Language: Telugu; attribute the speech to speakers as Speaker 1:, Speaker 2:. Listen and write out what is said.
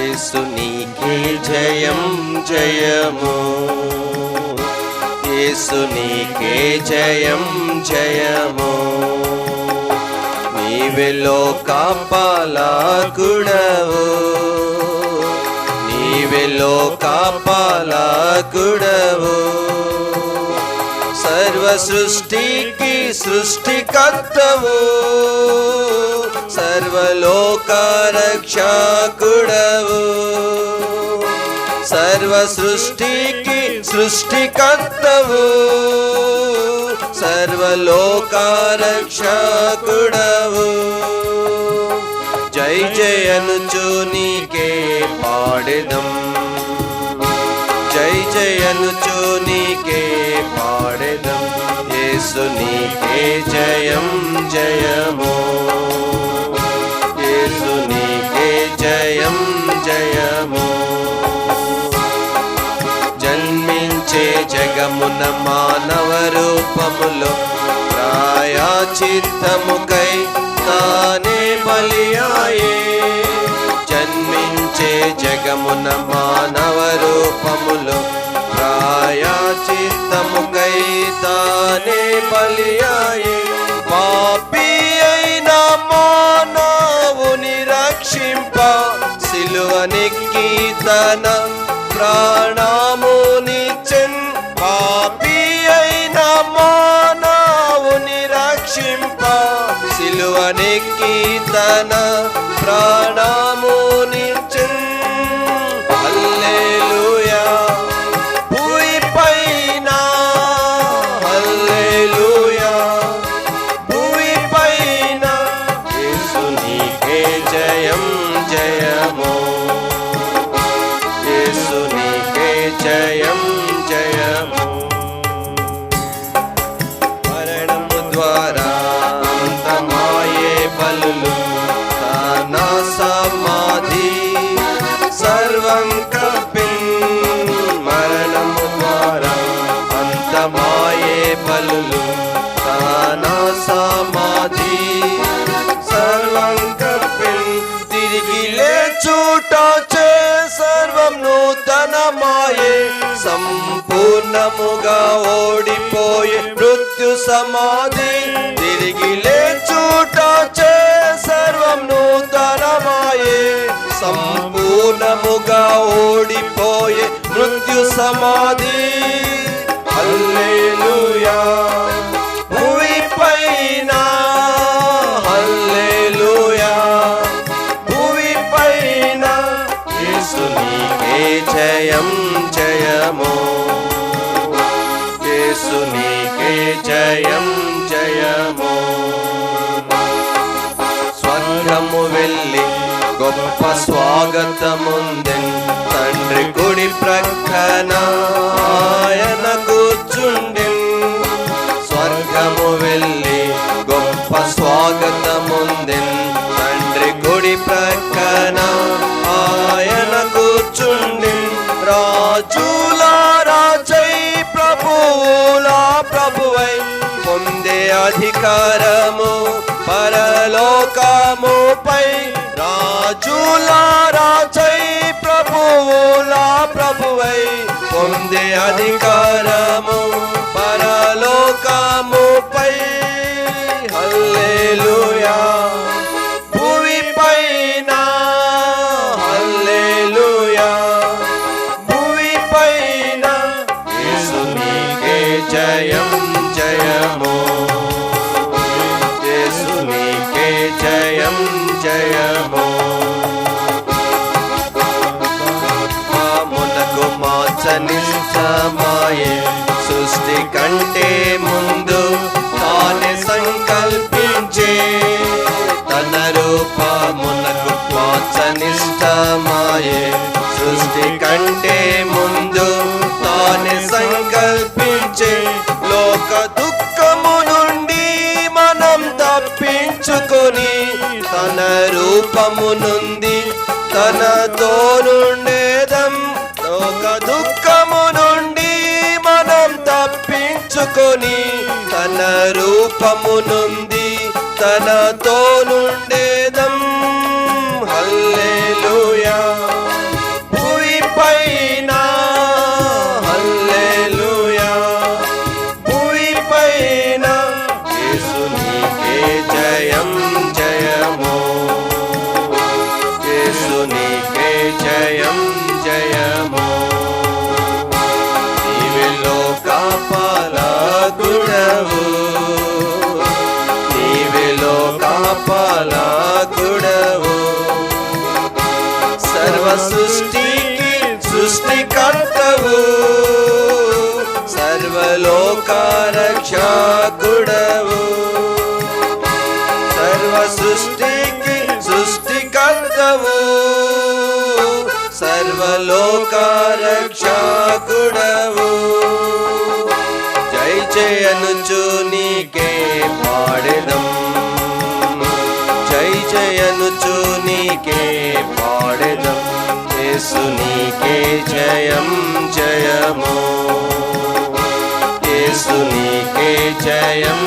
Speaker 1: యేసు నీకే జయం జయము. యేసు నీకే జయం జయము. నీవెలో కాపాలకుడవు నీవెలో కాపాలకుడవు సర్వ సృష్టికి సృష్టికర్తవు. సర్వలోక రక్షకుడవు సర్వ సృష్టికి సృష్టికర్తవు. సర్వలోక రక్షకుడవు జై జయనుచు నీకే పాడెదం. జై జయనుచు నీకే ఏ జయం జయమో యేసు జయం జయమో జన్మించే జగమున మానవ రూపములో ప్రాయాచిత్తముకై తానే బలియాయే జన్మించే జగమున మానవ రూపములో ప్రాయాచిత్తముకై తానే బలియాయే పాపి అయిన మానవుని రక్షింప సిలువనెక్కి తన ప్రాణా జయం జయమో యేసునికే జయం జయమో మరణము ద్వారా అంతమాయే బలులు నా సమాధి సర్వం కప్పిన్ మరణము ద్వారా అంతమాయే సంపూర్ణముగా ఓడిపోయే మృత్యు సమాధి. తిరిగి లేచూట చే సర్వం నూతనమాయే. సంపూర్ణముగా ఓడిపోయే మృత్యు సమాధి. హల్లెలూయా. భూమి పైన. హల్లెలూయా. భూమి పైన. యేసు నీకే జయం జయమో. యేసు నీకే జయం జయము స్వర్గము వెళ్ళి గొప్ప స్వాగతముంది తండ్రి కుడి ప్రక్కన ఆయన కూర్చుండి స్వర్గము వెళ్ళి గొప్ప స్వాగతముంది తండ్రి గుడి ప్రక్కన ఆయన కూర్చుండి రాజుల అధికారము పరలోకముపై రాజులా రాజై ప్రభువులా ప్రభువై పొందే అధికారము పరలోకముపై హల్లేలుయా. భూమి పైన హల్లెలూయా. భూమి పైన జయం జయము. జయము మామునకు మార్చనిష్టమాయే సృష్టి కంటే ముందు తానే సంకల్పించే తన రూపమునకు మార్చనిష్టమాయే సృష్టి కంటే ముందు తన రూపము నుండి తనతో నుండేదం లోక దుఃఖము నుండి మనం తప్పించుకొని తన రూపము నుండి తనతో నుండే సృష్టికి సృష్టికర్తవు. సర్వలోకారక్షకుడవు. సర్వ సృష్టికి సృష్టికర్తవు. సర్వలోకారక్షకుడవు. జై జయనుచు నీకే పాడడం జై జయనుచు నీకే పాడెదం యేసు నీకే జయం జయము యేసు నీకే జయం